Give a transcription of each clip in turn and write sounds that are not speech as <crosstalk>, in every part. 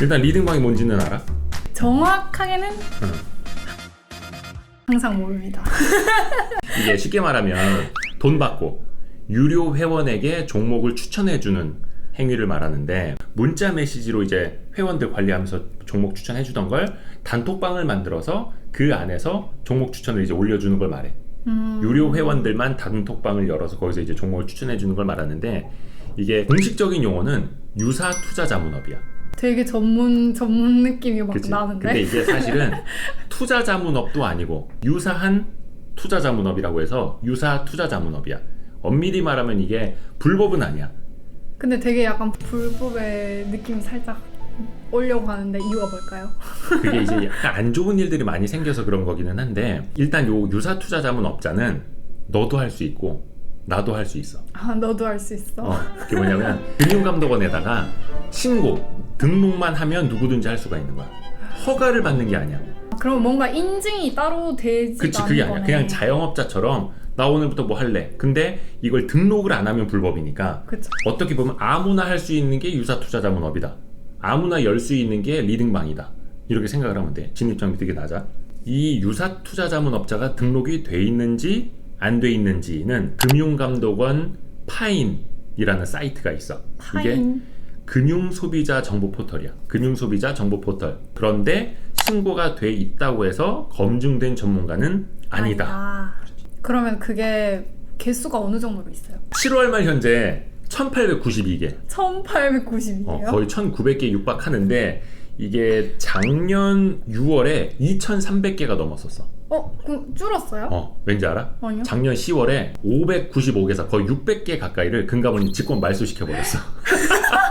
일단 리딩방이 뭔지는 알아? 정확하게는 응. 항상 모릅니다. <laughs> 이게 쉽게 말하면 돈 받고 유료 회원에게 종목을 추천해주는 행위를 말하는데 문자 메시지로 이제 회원들 관리하면서 종목 추천해주던 걸 단톡방을 만들어서 그 안에서 종목 추천을 이제 올려주는 걸 말해. 음, 유료 회원들만 단톡방을 열어서 거기서 이제 종목을 추천해주는 걸 말하는데 이게 공식적인 용어는 유사 투자 자문업이야. 되게 전문 전문 느낌이 막 그치? 나는데. 근데 이게 사실은 <laughs> 투자 자문업도 아니고 유사한 투자 자문업이라고 해서 유사 투자 자문업이야. 엄밀히 말하면 이게 불법은 아니야. 근데 되게 약간 불법의 느낌이 살짝 오려고 하는데 이유가 뭘까요? <laughs> 그게 이제 약간 안 좋은 일들이 많이 생겨서 그런 거기는 한데 일단 요 유사 투자 자문업자는 너도 할 수 있고 나도 할 수 있어. 아 너도 할 수 있어. 어, 그게 뭐냐면 금융감독원에다가 신고 등록만 하면 누구든지 할 수가 있는 거야. 허가를 받는 게 아니야. 그럼 뭔가 인증이 따로 되지 그치 않은 그게 아니야. 거네. 그냥 자영업자처럼 나 오늘부터 뭐 할래. 근데 이걸 등록을 안 하면 불법이니까 그쵸. 어떻게 보면 아무나 할 수 있는 게 유사투자자문업이다. 아무나 열 수 있는 게 리딩방이다. 이렇게 생각을 하면 돼. 진입장벽이 되게 낮아. 이 유사투자자문업자가 등록이 돼 있는지 안 돼 있는지는 금융감독원 파인이라는 사이트가 있어. 이게 파인. 금융소비자 정보 포털이야. 금융소비자 정보 포털. 그런데 신고가 돼 있다고 해서 검증된 전문가는 아니다. 아, 그러면 그게 개수가 어느 정도로 있어요? 7월 말 현재 1892개. 1892예요? 어, 거의 1900개 육박하는데 이게 작년 6월에 2300개가 넘었었어. 어? 그럼 줄었어요? 어, 왠지 알아? 아니요. 작년 10월에 595개사 거의 600개 가까이를 금감원이 직권 말소시켜 버렸어. <laughs>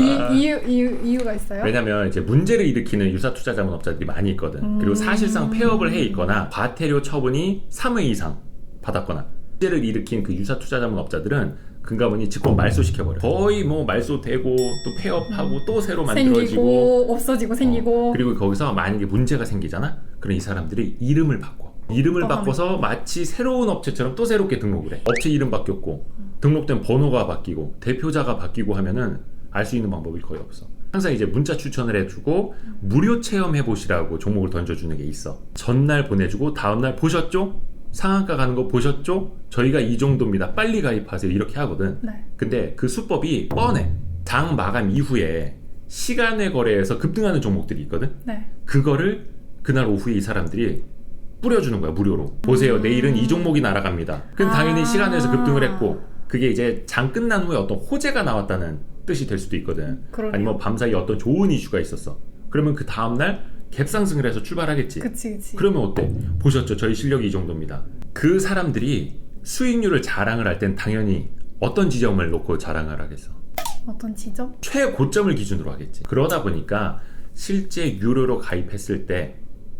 이, 이유, 이유, 이유가 있어요? 왜냐면 이제 문제를 일으키는 유사 투자 자문업자들이 많이 있거든. 음. 그리고 사실상 폐업을 해 있거나 과태료 처분이 3회 이상 받았거나 문제를 일으킨 그 유사 투자 자문업자들은 금감원이 직권 말소시켜 버려. 거의 뭐 말소되고 또 폐업하고 또 새로 만들어지고 생기고 없어지고 생기고 어, 그리고 거기서 만약에 문제가 생기잖아? 그럼 이 사람들이 이름을 바꿔. 이름을 또 바꿔서 마치 새로운 업체처럼 또 새롭게 등록을 해. 업체 이름 바뀌었고, 등록된 번호가 바뀌고, 대표자가 바뀌고 하면은 알 수 있는 방법이 거의 없어. 항상 이제 문자 추천을 해주고, 무료 체험해 보시라고 종목을 던져주는 게 있어. 전날 보내주고, 다음날 보셨죠? 상한가 가는 거 보셨죠? 저희가 이 정도입니다. 빨리 가입하세요. 이렇게 하거든. 네. 근데 그 수법이 뻔해. 장 마감 이후에 시간의 거래에서 급등하는 종목들이 있거든. 네. 그거를 그날 오후에 이 사람들이 뿌려주는 거야 무료로. 보세요, 내일은 이 종목이 날아갑니다. 그럼 당연히 아. 시간에서 급등을 했고 그게 이제 장 끝난 후에 어떤 호재가 나왔다는 뜻이 될 수도 있거든. 그러네요. 아니면 밤사이 어떤 좋은 이슈가 있었어. 그러면 그 다음 날 갭상승을 해서 출발하겠지. 그치 그치 그러면 어때? 보셨죠? 저희 실력이 이 정도입니다. 그 사람들이 수익률을 자랑을 할 땐 당연히 어떤 지점을 놓고 자랑을 하겠어? 어떤 지점? 최고점을 기준으로 하겠지. 그러다 보니까 실제 유료로 가입했을 때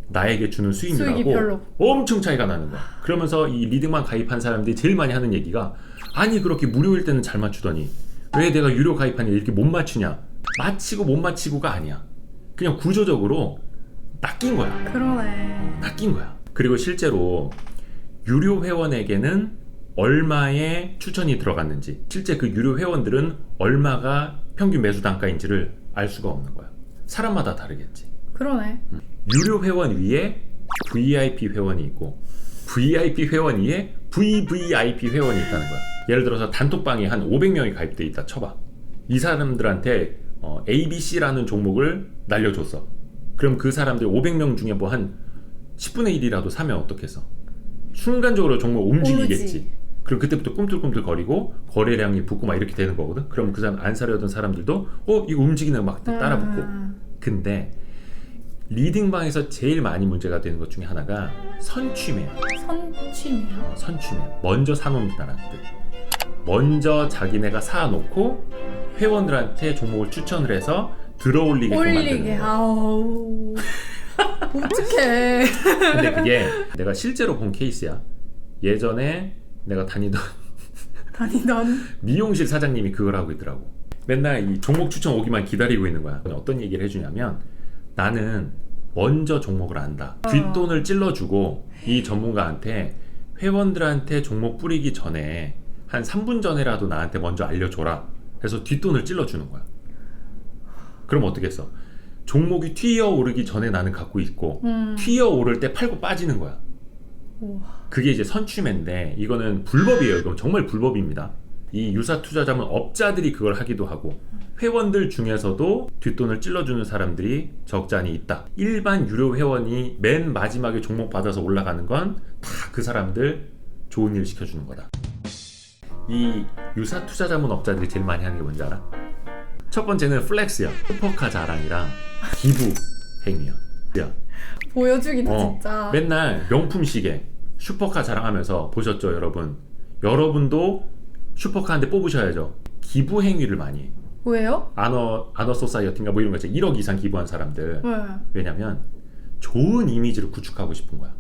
나에게 주는 수익률하고 별로. 엄청 차이가 나는 거야. 그러면서 이 리딩만 가입한 사람들이 제일 많이 하는 얘기가 아니 그렇게 무료일 때는 잘 맞추더니 왜 내가 유료 가입하니 이렇게 못 맞추냐? 맞히고 못 맞히고가 아니야. 그냥 구조적으로 낚인 거야. 그러네 낚인 거야. 그리고 실제로 유료 회원에게는 얼마의 추천이 들어갔는지, 실제 그 유료 회원들은 얼마가 평균 매수 단가인지를 알 수가 없는 거야. 사람마다 다르겠지. 그러네 유료 회원 위에 VIP 회원이 있고, VIP 회원 위에 VVIP 회원이 있다는 거야. 예를 들어서 단톡방에 한 500명이 가입돼 있다 쳐봐. 이 사람들한테 어, ABC라는 종목을 날려줬어. 그럼 그 사람들 500명 중에 뭐 한 10분의 1이라도 사면 어떻겠어? 순간적으로 종목 움직이겠지. 오르지. 그럼 그때부터 꿈틀꿈틀 거리고 거래량이 붙고 막 이렇게 되는 거거든. 그럼 그 사람 안 사려던 사람들도 어 이거 움직이는 거막 따라 붙고. 아, 근데 리딩방에서 제일 많이 문제가 되는 것 중에 하나가 선취매야. 선취매요? 선취매. 먼저 사놓는다는 뜻. 먼저 자기네가 사놓고 회원들한테 종목을 추천을 해서 들어올리게끔 올리게 만드는 거. 아우 <laughs> 어떡해 근데 그게 내가 실제로 본 케이스야. 예전에 내가 다니던 <laughs> 다니던 미용실 사장님이 그걸 하고 있더라고. 맨날 이 종목 추천 오기만 기다리고 있는 거야. 어떤 얘기를 해주냐면 나는 먼저 종목을 안다. 어. 뒷돈을 찔러주고 이 전문가한테 회원들한테 종목 뿌리기 전에 한 3분 전에라도 나한테 먼저 알려줘라. 그래서 뒷돈을 찔러주는 거야. 그럼 어떻게 했어? 종목이 튀어 오르기 전에 나는 갖고 있고 음. 튀어 오를 때 팔고 빠지는 거야. 우와. 그게 이제 선취매인데 이거는 불법이에요. 이건 정말 불법입니다. 이 유사 투자자문 업자들이 그걸 하기도 하고 회원들 중에서도 뒷돈을 찔러주는 사람들이 적잖이 있다. 일반 유료 회원이 맨 마지막에 종목 받아서 올라가는 건 다 그 사람들 좋은 일 시켜주는 거다. 이 유사 투자 자문 업자들이 제일 많이 하는 게 뭔지 알아? 첫 번째는 플렉스야. 슈퍼카 자랑이랑 기부 행위야. 야, 보여주기도 어, 진짜. 맨날 명품 시계 슈퍼카 자랑하면서 보셨죠 여러분 여러분도 슈퍼카한테 뽑으셔야죠 기부 행위를 많이 해 왜요? 아너 아너 소사이어티인가 뭐 이런 거 있죠 1억 이상 기부한 사람들 왜? 왜냐면 좋은 이미지를 구축하고 싶은 거야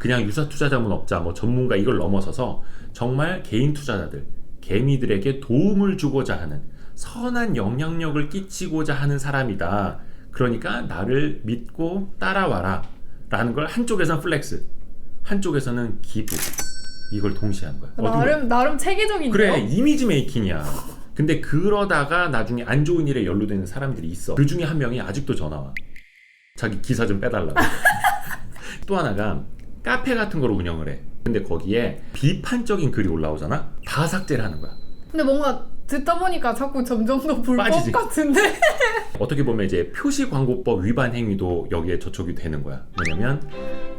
그냥 유사 투자자문 업자 뭐 전문가 이걸 넘어서서 정말 개인 투자자들 개미들에게 도움을 주고자 하는 선한 영향력을 끼치고자 하는 사람이다. 그러니까 나를 믿고 따라와라. 라는 걸 한쪽에서는 플렉스 한쪽에서는 기부. 이걸 동시에 하는 거야? 나름 나름 체계적인데요. 그래 이미지 메이킹이야. 근데 그러다가 나중에 안 좋은 일에 연루되는 사람들이 있어. 그 중에 한 명이 아직도 전화 와. 자기 기사 좀 빼달라고. <laughs> 또 하나가 카페 같은 걸 운영을 해 근데 거기에 비판적인 글이 올라오잖아 다 삭제를 하는 거야 근데 뭔가 듣다 보니까 자꾸 점점 더 불법 빠지지. 같은데. <laughs> 어떻게 보면 이제 표시 광고법 위반 행위도 여기에 저촉이 되는 거야 왜냐면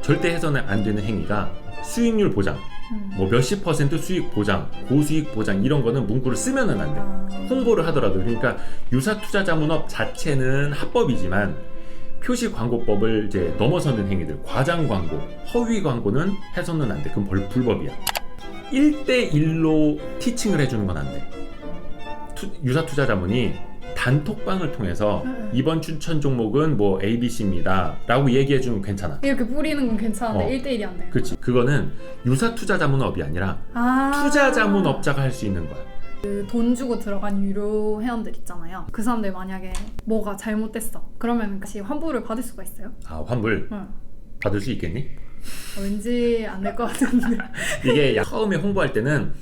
절대 해서는 안 되는 행위가 수익률 보장 음. 뭐 몇십 퍼센트 수익 보장 고수익 보장 이런 거는 문구를 쓰면은 안돼 아. 홍보를 하더라도 그러니까 유사 투자 자문업 자체는 합법이지만 표시 광고법을 이제 넘어서는 행위들 과장 광고, 허위 광고는 해서는 안 돼. 그건 벌 불법이야. 1대1로 티칭을 해주는 건 안 돼. 투- 유사 투자 자문이 단톡방을 통해서 응, 응. 이번 추천 종목은 뭐 ABC입니다. 라고 얘기해 주면 괜찮아. 이렇게 뿌리는 건 괜찮은데 어. 1대1이 안 돼요. 그렇지. 그거는 유사 투자 자문업이 아니라 아. 투자 자문업자가 할 수 있는 거야. 그 돈 주고 들어간 유료 회원들 있잖아요. 그 사람들 만약에 뭐가 잘못됐어. 그러면 다시 환불을 받을 수가 있어요? 아, 환불 응. 받을 수 있겠니? 어, 왠지 안 될 것 같은데. <laughs> 이게 야- 처음에 홍보할 때는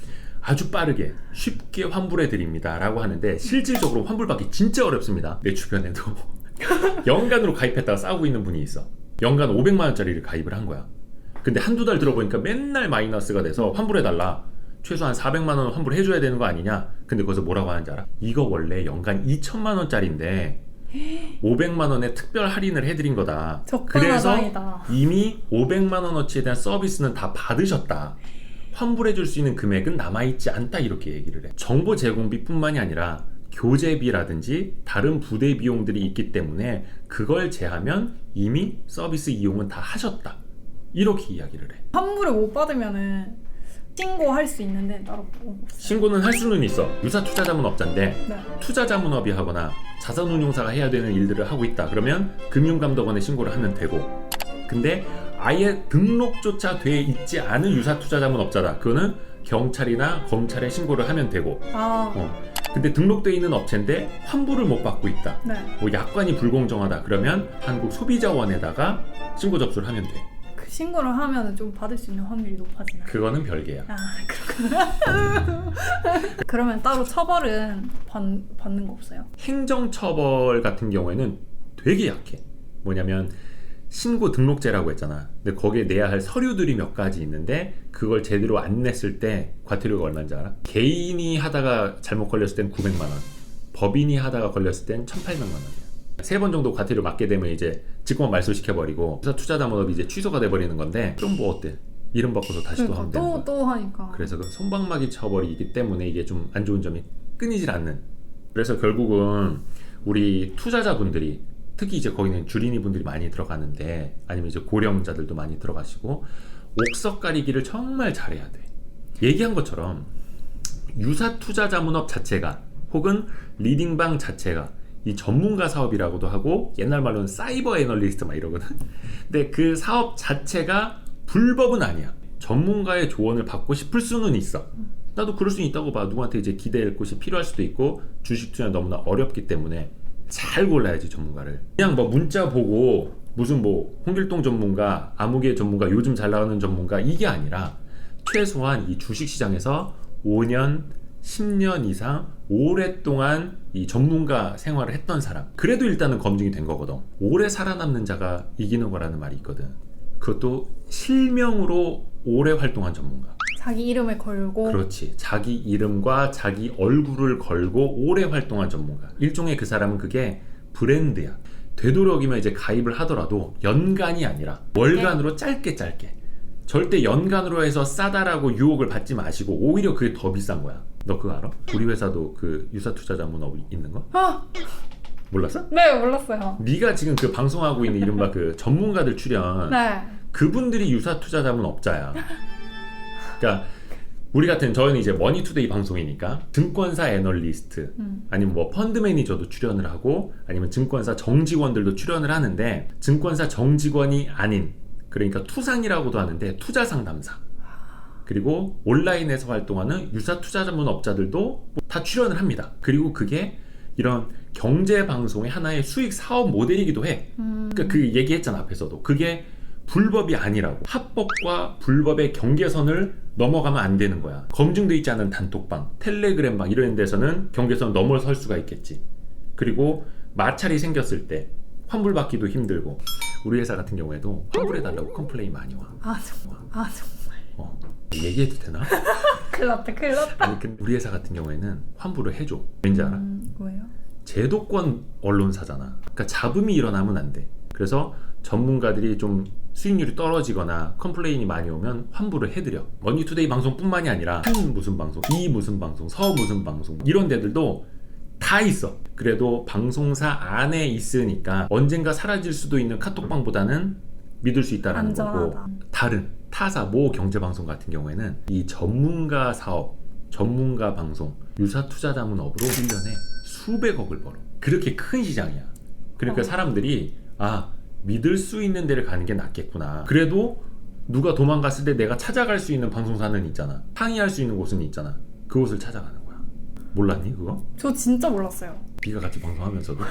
아주 빠르게 쉽게 환불해 드립니다라고 하는데 실질적으로 환불받기 진짜 어렵습니다. 내 주변에도 <laughs> 연간으로 가입했다가 싸우고 있는 분이 있어. 연간 500만 원짜리를 가입을 한 거야. 근데 한두 달 들어보니까 맨날 마이너스가 돼서 환불해 달라. 최소한 400만 원 환불해 줘야 되는 거 아니냐? 근데 거기서 뭐라고 하는지 알아? 이거 원래 연간 2천만 원짜리인데 <gasps> 500만 원에 특별 할인을 해드린 거다. 그래서. 이미 500만 원어치에 대한 서비스는 다 받으셨다. 환불해 줄 수 있는 금액은 남아있지 않다 이렇게 얘기를 해. 정보 제공비뿐만이 아니라 교재비라든지 다른 부대 비용들이 있기 때문에 그걸 제하면 이미 서비스 이용은 다 하셨다. 이렇게 이야기를 해. 환불을 못 받으면은 신고할 수 있는데 따로 뭐 없어요. 신고는 할 수는 있어. 유사 투자자문업자인데 네. 투자자문업이 하거나 자산운용사가 해야 되는 일들을 하고 있다. 그러면 금융감독원에 신고를 하면 되고. 근데 아예 등록조차 돼 있지 않은 유사 투자자문업자다. 그거는 경찰이나 검찰에 신고를 하면 되고. 아, 어. 근데 등록돼 있는 업체인데 환불을 못 받고 있다. 네. 뭐 약관이 불공정하다. 그러면 한국 소비자원에다가 신고 접수를 하면 돼. 그 신고를 하면은 좀 받을 수 있는 확률이 높아지나요? 그거는 별개야. 아, 그렇구나. <laughs> 그러면 따로 처벌은 받, 받는 거 없어요? 행정처벌 같은 경우에는 되게 약해. 뭐냐면 신고 등록제라고 했잖아. 근데 거기에 내야 할 서류들이 몇 가지 있는데 그걸 제대로 안 냈을 때 과태료가 얼마인지 알아? 개인이 하다가 잘못 걸렸을 땐 900만 원. 법인이 하다가 걸렸을 땐 1,800만 원이야. 세 번 정도 과태료 맞게 되면 이제 직권 말소시켜 버리고 그래서 투자자문업이 이제 취소가 돼 버리는 건데 좀 뭐 어때? 이름 바꿔서 다시 또 하면 그러니까 되는 거야. 또또 하니까. 그래서 그 손방망이 처벌이기 때문에 이게 좀 안 좋은 점이 끊이질 않는. 그래서 결국은 우리 투자자분들이 특히 이제 거기는 주린이 분들이 많이 들어가는데 아니면 이제 고령자들도 많이 들어가시고 옥석 가리기를 정말 잘해야 돼. 얘기한 것처럼 유사 투자 자문업 자체가 혹은 리딩방 자체가 이 전문가 사업이라고도 하고 옛날 말로는 사이버 애널리스트 막 이러거든. <laughs> 근데 그 사업 자체가 불법은 아니야. 전문가의 조언을 받고 싶을 수는 있어. 나도 그럴 수 있다고 봐. 누구한테 이제 기댈 곳이 필요할 수도 있고 주식 투자 너무나 어렵기 때문에 잘 골라야지 전문가를. 그냥 뭐 문자 보고 무슨 뭐 홍길동 전문가, 아무개 전문가, 요즘 잘 나가는 전문가 이게 아니라 최소한 이 주식 시장에서 5년, 10년 이상 오랫동안 이 전문가 생활을 했던 사람. 그래도 일단은 검증이 된 거거든. 오래 살아남는 자가 이기는 거라는 말이 있거든. 그것도 실명으로 오래 활동한 전문가. 자기 이름을 걸고 그렇지. 자기 이름과 자기 얼굴을 걸고 오래 활동한 전문가. 일종의 그 사람은 그게 브랜드야. 되도록이면 이제 가입을 하더라도 연간이 아니라 월간으로 짧게 짧게. 절대 연간으로 해서 싸다라고 유혹을 받지 마시고 오히려 그게 더 비싼 거야. 너 그거 알아? 우리 회사도 그 유사 투자 자문업 있는 거? 아, 몰랐어? 네 몰랐어요. 네가 지금 그 방송하고 있는 이른바 그 전문가들 출연 네. 그분들이 유사 투자 자문 업자야. 그러니까 우리 같은 저희는 이제 머니투데이 방송이니까 증권사 애널리스트 음. 아니면 뭐 펀드 매니저도 출연을 하고 아니면 증권사 정직원들도 출연을 하는데 증권사 정직원이 아닌 그러니까 투상이라고도 하는데 투자 상담사 그리고 온라인에서 활동하는 유사 투자 전문 업자들도 다 출연을 합니다. 그리고 그게 이런 경제 방송의 하나의 수익 사업 모델이기도 해. 음. 그러니까 그 얘기했잖아 앞에서도 그게 불법이 아니라고 합법과 불법의 경계선을 넘어가면 안 되는 거야 검증돼 있지 않은 단톡방 텔레그램방 이런 데서는 경계선 넘어설 수가 있겠지 그리고 마찰이 생겼을 때 환불받기도 힘들고 우리 회사 같은 경우에도 환불해달라고 컴플레인 많이 와 아 정말. 아 정말. 어, 얘기해도 되나? 큰일 났다. 큰일 났다. 아니 근데 우리 회사 같은 경우에는 환불을 해줘 왠지 알아? 음, 뭐예요? 제도권 언론사잖아. 그러니까 잡음이 일어나면 안 돼. 그래서 전문가들이 좀 수익률이 떨어지거나 컴플레인이 많이 오면 환불을 해드려. 머니투데이 방송뿐만이 아니라 한 무슨 방송, 이 무슨 방송, 서 무슨 방송 이런 데들도 다 있어. 그래도 방송사 안에 있으니까 언젠가 사라질 수도 있는 카톡방보다는 믿을 수 있다라는 거고 안전하다. 다른 타사 모 경제 방송 같은 경우에는 이 전문가 사업, 전문가 방송, 유사 투자 자문업으로 1년에 수백억을 벌어. 그렇게 큰 시장이야. 그러니까 어. 사람들이 아 믿을 수 있는 데를 가는 게 낫겠구나. 그래도 누가 도망갔을 때 내가 찾아갈 수 있는 방송사는 있잖아. 항의할 수 있는 곳은 있잖아. 그곳을 찾아가는. 몰랐니 그거? 저 진짜 몰랐어요. 네가 같이 방송하면서도 <laughs>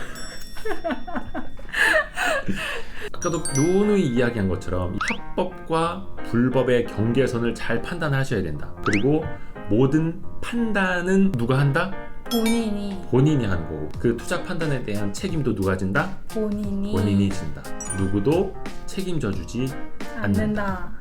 아까도 누누이 이야기한 것처럼 이 합법과 불법의 경계선을 잘 판단하셔야 된다. 그리고 모든 판단은 누가 한다? 본인이 본인이 하는 거고 그 투자 판단에 대한 책임도 누가 진다? 본인이 본인이 진다. 누구도 책임져 주지 안 된다.